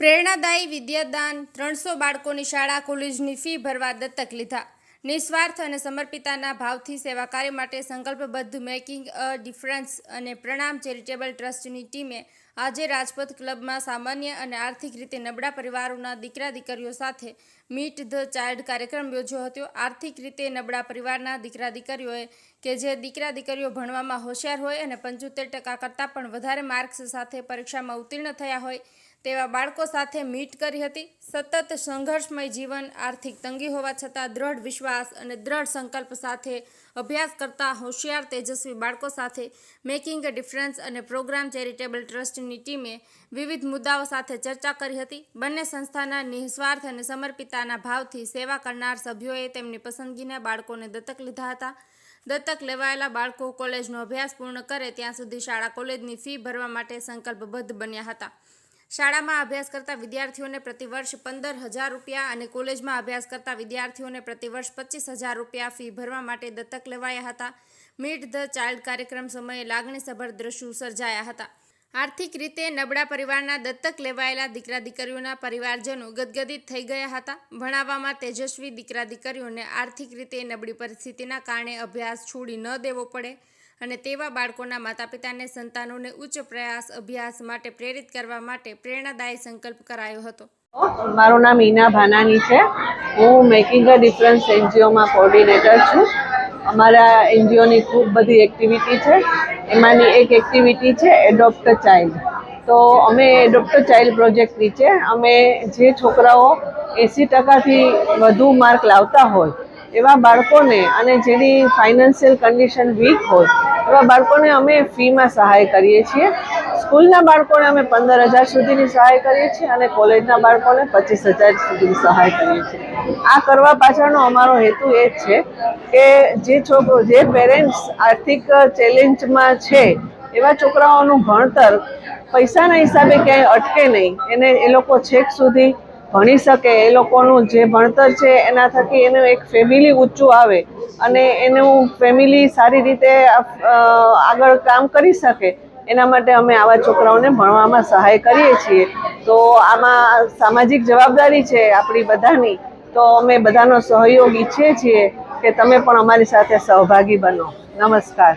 પ્રેરણાદાયી વિદ્યાદાન ત્રણસો બાળકોની શાળા, કોલેજની ફી ભરવા દત્તક લીધા. નિસ્વાર્થ અને સમર્પિતાના ભાવથી સેવા કાર્ય માટે સંકલ્પબદ્ધ મેકિંગ અ ડિફરન્સ અને પ્રણામ ચેરિટેબલ ટ્રસ્ટની ટીમે આજે રાજપથ ક્લબમાં સામાન્ય અને આર્થિક રીતે નબળા પરિવારોના દીકરા દીકરીઓ સાથે મીટ ધ ચાઇલ્ડ કાર્યક્રમ યોજ્યો હતો. આર્થિક રીતે નબળા પરિવારના દીકરા દીકરીઓએ કે જે દીકરા દીકરીઓ ભણવામાં હોશિયાર હોય અને પંચોતેર ટકા કરતાં પણ વધારે માર્ક્સ સાથે પરીક્ષામાં ઉત્તીર્ણ થયા હોય તેવા બાળકો સાથે મીટ કરી હતી. સતત સંઘર્ષમય જીવન, આર્થિક તંગી હોવા છતાં દ્રઢ વિશ્વાસ અને દ્રઢ સંકલ્પ સાથે અભ્યાસ કરતા હોશિયાર, તેજસ્વી બાળકો સાથે મેકિંગ અ ડિફરન્સ અને પ્રોગ્રામ ચેરિટેબલ ટ્રસ્ટની ટીમે વિવિધ મુદ્દાઓ સાથે ચર્ચા કરી હતી. બંને સંસ્થાના નિઃસ્વાર્થ અને સમર્પિતાના ભાવથી સેવા કરનાર સભ્યોએ તેમની પસંદગીના બાળકોને દત્તક લીધા હતા. દત્તક લેવાયેલા બાળકો કોલેજનો અભ્યાસ પૂર્ણ કરે ત્યાં સુધી શાળા કોલેજની ફી ભરવા માટે સંકલ્પબદ્ધ બન્યા હતા. શાળામાં અભ્યાસ કરતા વિદ્યાર્થીઓને પ્રતિવર્ષ પંદર હજાર રૂપિયા અને કોલેજમાં અભ્યાસ કરતા વિદ્યાર્થીઓને પ્રતિવર્ષ પચીસ હજાર રૂપિયા ફી ભરવા માટે દત્તક લેવાયા હતા. મીટ ધ ચાઇલ્ડ કાર્યક્રમ સમયે લાગણીસભર દ્રશ્યો સર્જાયા હતા. આર્થિક રીતે નબળા પરિવારના દત્તક લેવાયેલા દીકરા દીકરીઓના પરિવારજનો ગદગદિત થઈ ગયા હતા. ભણાવવામાં તેજસ્વી દીકરા દીકરીઓને આર્થિક રીતે નબળી પરિસ્થિતિના કારણે અભ્યાસ છોડી ન દેવો પડે. અને તેવા બાળકોના માતા પિતાને સંતાનોને ઉચ્ચ પ્રયાસ અભ્યાસ માટે પ્રેરિત કરવા માટે પ્રેરણાદાયી સંકલ્પ કરાયો હતો. મારું નામ ઈના ભાનાની છે. હું મેકિંગ અ ડિફરન્સ એનજીઓમાં કોર્ડિનેટર છું. અમારા એનજીઓની ખૂબ બધી એક્ટિવિટી છે. એમાંની એક એક્ટિવિટી છે એડોપ્ટ ચાઇલ્ડ. તો અમે એડોપ્ટ ચાઇલ્ડ પ્રોજેક્ટ નીચે અમે જે છોકરાઓ એંસી ટકાથી વધુ માર્ક લાવતા હોય એવા બાળકોને અને જેની ફાઇનાન્શિયલ કન્ડિશન વીક હોય એવા બાળકોને અમે ફીમાં સહાય કરીએ છીએ. સ્કૂલના બાળકોને અમે પંદર હજાર સુધીની સહાય કરીએ છીએ અને કોલેજના બાળકોને પચીસ હજાર સુધીની સહાય કરીએ છીએ. આ કરવા પાછળનો અમારો હેતુ એ જ છે કે જે છોકરો, જે પેરેન્ટ્સ આર્થિક ચેલેન્જમાં છે, એવા છોકરાઓનું ભણતર પૈસાના હિસાબે ક્યાંય અટકે નહીં. એને એ લોકો છેક સુધી ભણી શકે એ લોકોનું જે ભણતર છે એના થકી એનું એક ફેમિલી ઊંચું આવે અને એનું ફેમિલી સારી રીતે આગળ કામ કરી શકે, એના માટે અમે આવા છોકરાઓને ભણવામાં સહાય કરીએ છીએ. તો આમાં સામાજિક જવાબદારી છે આપણી બધાની, તો અમે બધાનો સહયોગ ઈચ્છીએ છીએ કે તમે પણ અમારી સાથે સહભાગી બનો. નમસ્કાર.